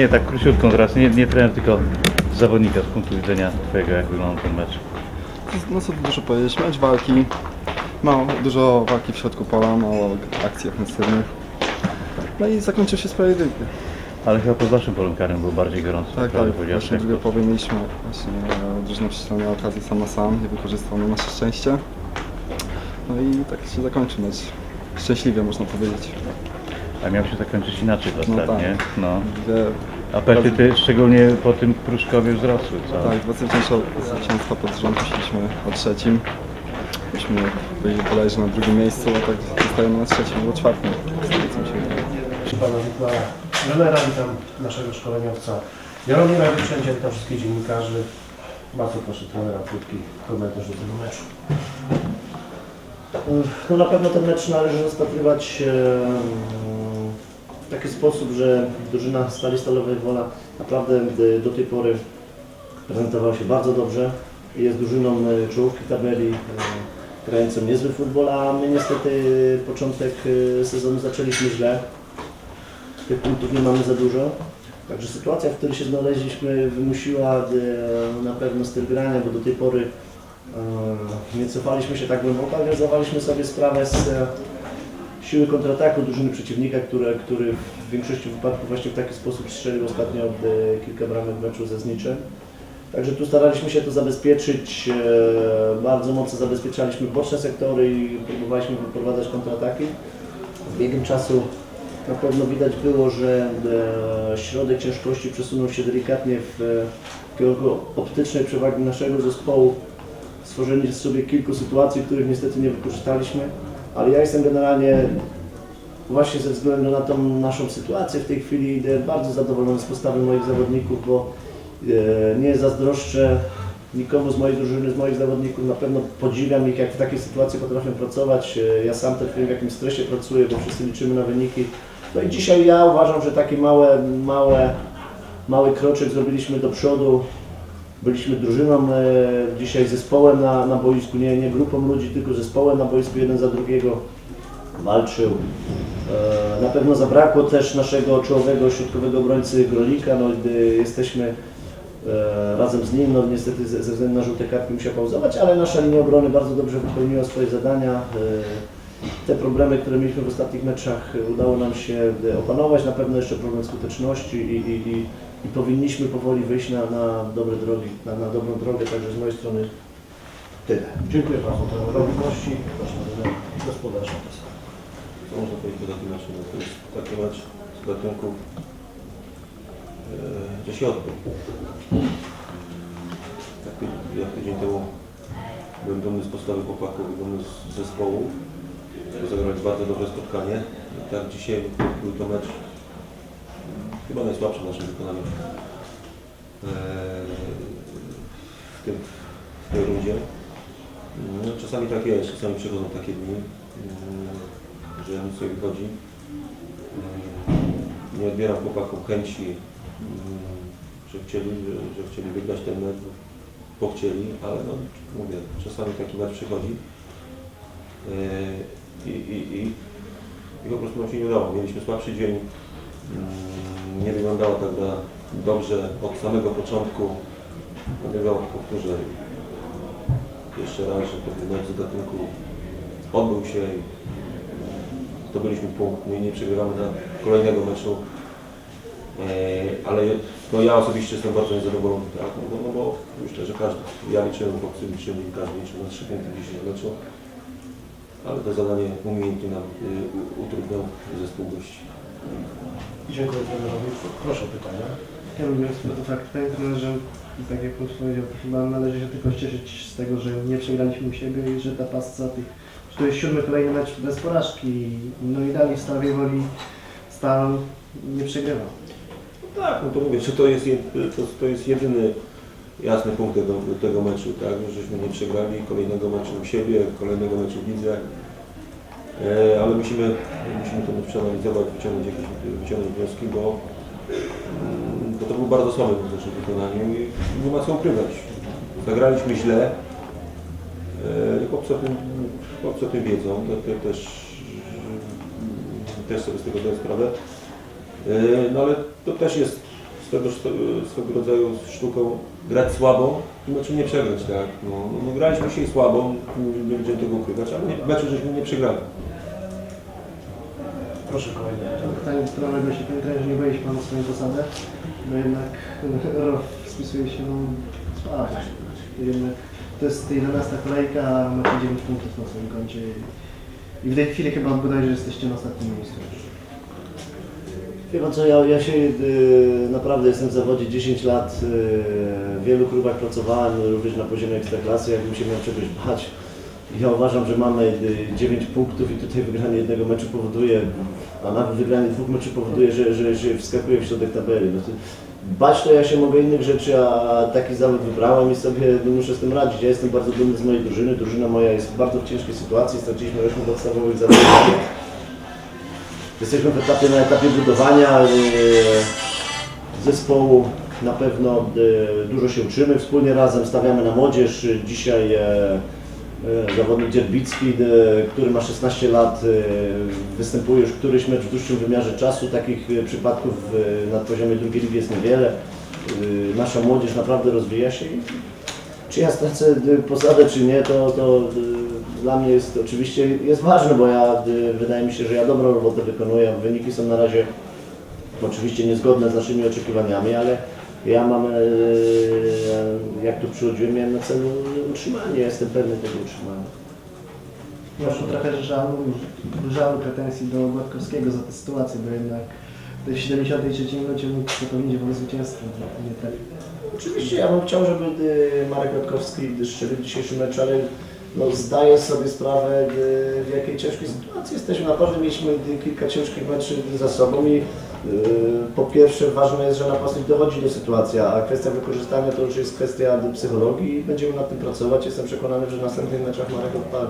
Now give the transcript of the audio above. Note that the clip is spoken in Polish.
Nie, tak króciutką teraz, nie, nie trener, tylko zawodnika z punktu widzenia Twojego, jak wyglądał ten mecz. No co tu dużo powiedzieć, mecz walki, mało, dużo walki w środku pola, mało akcji ofensywnych. No i zakończył się sprawiedliwie. Ale chyba pod Waszym polem karnym był bardziej gorąco. Tak, tak, właśnie to- połowie mieliśmy właśnie e, drużyna przyciągnęła okazję sam na sam, nie wykorzystał na nasze szczęście. No i tak się zakończył mecz. Szczęśliwie można powiedzieć. A miał się zakończyć inaczej No ostatnio, tak. no. Apetyty szczególnie po tym Pruszkowie wzrosły, co? tak, dwa zwycięstwa pod rząd szliśmy o trzecim. Myśmy byli bodajże na drugim miejscu, a tak zostajemy na trzecim albo czwartym. Z tego co mi się wydaje. Pana Wiktora trenera, witam naszego szkoleniowca Jaromira Wszędzie, witam wszystkich dziennikarzy. Bardzo proszę trenera, krótki komentarz do tego meczu. No na pewno ten mecz należy rozpatrywać e, w taki sposób, że drużyna Stali Stalowej Wola naprawdę do tej pory prezentowała się bardzo dobrze. Jest drużyną e, czołówki tabeli, e, grającą niezły futbol, a my niestety początek e, sezonu zaczęliśmy źle. Tych punktów nie mamy za dużo. Także sytuacja, w której się znaleźliśmy wymusiła na pewno styl grania, bo do tej pory nie cofaliśmy się tak głęboko, ale zdawaliśmy sobie sprawę z siły kontrataku drużyny przeciwnika, które, który w większości wypadków właśnie w taki sposób strzelił ostatnio e, kilka bramek w meczu ze Zniczem. Także tu staraliśmy się to zabezpieczyć, e, bardzo mocno zabezpieczaliśmy boczne sektory i próbowaliśmy wyprowadzać kontrataki. Z biegiem czasu na pewno widać było, że e, środek ciężkości przesunął się delikatnie w kierunku optycznej przewagi naszego zespołu. Stworzenie sobie kilku sytuacji, których niestety nie wykorzystaliśmy, ale ja jestem generalnie właśnie ze względu na tą naszą sytuację w tej chwili bardzo zadowolony z postawy moich zawodników, bo e, nie zazdroszczę nikomu z mojej drużyny, z moich zawodników. Na pewno podziwiam ich, jak w takiej sytuacji potrafią pracować. E, Ja sam też wiem, w jakim stresie pracuję, bo wszyscy liczymy na wyniki. No i dzisiaj ja uważam, że takie małe, małe, mały kroczek zrobiliśmy do przodu. Byliśmy drużyną, e, dzisiaj zespołem na, na boisku, nie, nie grupą ludzi, tylko zespołem na boisku, jeden za drugiego walczył. E, Na pewno zabrakło też naszego czołowego środkowego obrońcy Grolika, no, jesteśmy e, razem z nim, no niestety ze, względu na żółte kartki musiał pauzować, ale nasza linia obrony bardzo dobrze wypełniła swoje zadania. Te problemy, które mieliśmy w ostatnich meczach udało nam się opanować, na pewno jeszcze problem skuteczności i, i, i, i powinniśmy powoli wyjść na, na dobre drogi, na, na dobrą drogę, także z mojej strony tyle. Dziękuję bardzo trenerowi gości, proszę trener gospodarza. Co można powiedzieć o takim meczu? No to jest taki mecz z gatunku, e, że się odbył. Jak, ty- jak tydzień temu byłem dumny z postawy chłopaków i dumny z zespołu, bo zagrali bardzo dobre spotkanie. I tak dzisiaj był to mecz chyba najsłabszy w naszym wykonaniu e, w, tym, w tej rundzie. No, czasami tak jest, czasami przychodzą takie dni, mm, że nic nie wychodzi. Mm, Nie odbieram chłopakom chęci, mm, że chcieli, że, że chcieli wygrać ten mecz, bo chcieli, ale no, mówię, czasami taki mecz przychodzi Yy, i, i, i, i po prostu nam się nie udało. Mieliśmy słabszy dzień, Mm, nie wyglądało tak dobrze od samego początku. Dlatego powtórzę jeszcze raz, że mecz z gatunku odbył się i zdobyliśmy punkt. My nie przegrywamy na kolejnego meczu. E, ale no ja osobiście jestem bardzo niezadowolony, tak? no, no bo myślę, że każdy, ja liczyłem, chłopcy liczyli, każdy liczył na 3 punkty w meczu. Ale to zadanie umiejętnie nam y, utrudniał zespół gości. Dziękuję trenerowi. Proszę pytania. Ja lubię to fakt, panie trenerze, tak jak Puls powiedział, chyba należy się tylko cieszyć z tego, że nie przegraliśmy u siebie i że ta pasca tych, że to jest siódmy kolejny mecz bez porażki, no i dalej w Stawie Woli Stal nie przegrywa. No tak, no to mówię, że to jest, to, to jest jedyny jasny punkt tego, tego meczu, tak? że Żeśmy nie przegrali kolejnego meczu u siebie, kolejnego meczu w lidze. E, ale musimy, musimy to przeanalizować, wyciągnąć jakieś wyciągnąć wnioski, bo, mm, bo to był bardzo słaby w naszym wykonaniu i nie ma co ukrywać. Zagraliśmy źle. E, chłopcy, o tym, chłopcy o tym wiedzą, to, to też, też sobie z tego zdaję sprawę. E, No ale to też jest swego, swego rodzaju sztuką grać słabo i meczu nie przegrać, tak? No, no, no graliśmy dzisiaj słabo, nie będziemy tego ukrywać, ale meczu żeśmy nie przegrali. Proszę kolejne pytanie. Pytanie się panie trenerze, nie boi się Pan o swoją posadę? No jednak ROF spisuje się no słabo. Jednak to jest 11 kolejka, a macie 9 punktów na swoim koncie. I w tej chwili chyba bodajże jesteście na ostatnim miejscu. Wie pan co, ja, ja się y, naprawdę jestem w zawodzie 10 lat, y, w wielu klubach pracowałem, również na poziomie ekstraklasy, jakbym się miał czegoś bać. Ja uważam, że mamy y, 9 punktów i tutaj wygranie jednego meczu powoduje, a nawet wygranie dwóch meczów powoduje, że, że, że wskakuje w środek tabeli. No to, bać to ja się mogę innych rzeczy, a taki zawód wybrałem i sobie no, muszę z tym radzić. Ja jestem bardzo dumny z mojej drużyny, drużyna moja jest bardzo w ciężkiej sytuacji, straciliśmy 8 podstawowych zawodników. Jesteśmy w etapie, na etapie budowania e, zespołu. Na pewno e, dużo się uczymy, wspólnie razem stawiamy na młodzież. Dzisiaj e, zawodnik Dzierbicki, e, który ma 16 lat, e, występuje już któryś mecz w dłuższym wymiarze czasu. Takich e, przypadków e, na poziomie drugiej ligi jest niewiele. E, Nasza młodzież naprawdę rozwija się czy ja stracę posadę, czy nie, to, to dla mnie jest oczywiście jest ważne, bo ja wydaje mi się, że ja dobrą robotę wykonuję. Wyniki są na razie oczywiście niezgodne z naszymi oczekiwaniami, ale ja mam, jak tu przychodziłem, miałem na celu utrzymanie, jestem pewny tego utrzymania. Masz tu trochę żalu, żalu pretensji do Gładkowskiego za tę sytuację, bo jednak w 73 minucie mógł zapewnić wam zwycięstwo, a nie tak. Oczywiście ja bym chciał, żeby y, Marek Gładkowski strzelił w dzisiejszym meczu, ale no, zdaję sobie sprawę, w jakiej ciężkiej sytuacji jesteśmy. Naprawdę mieliśmy kilka ciężkich meczów za sobą i po pierwsze ważne jest, że napastnik dochodzi do sytuacji, a kwestia wykorzystania to już jest kwestia psychologii i będziemy nad tym pracować. Jestem przekonany, że w następnych meczach Marek odpali.